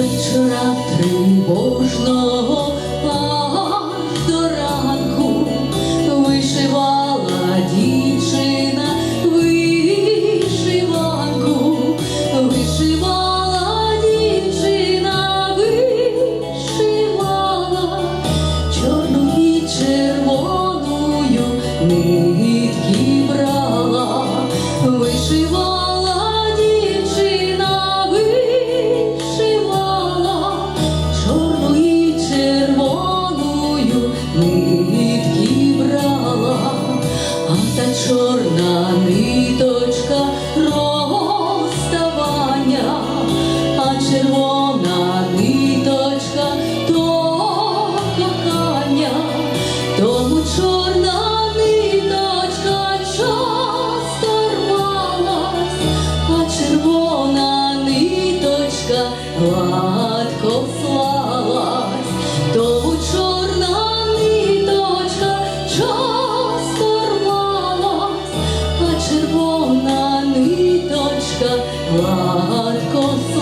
вечора тривожного аж до ранку вишивала дівчина вишиванку, вишивала дівчина, вишивала чорну і червоною. чорна ниточка розставання, а червона ниточка то тому чорна ниточка часто а червона ниточка. Ладко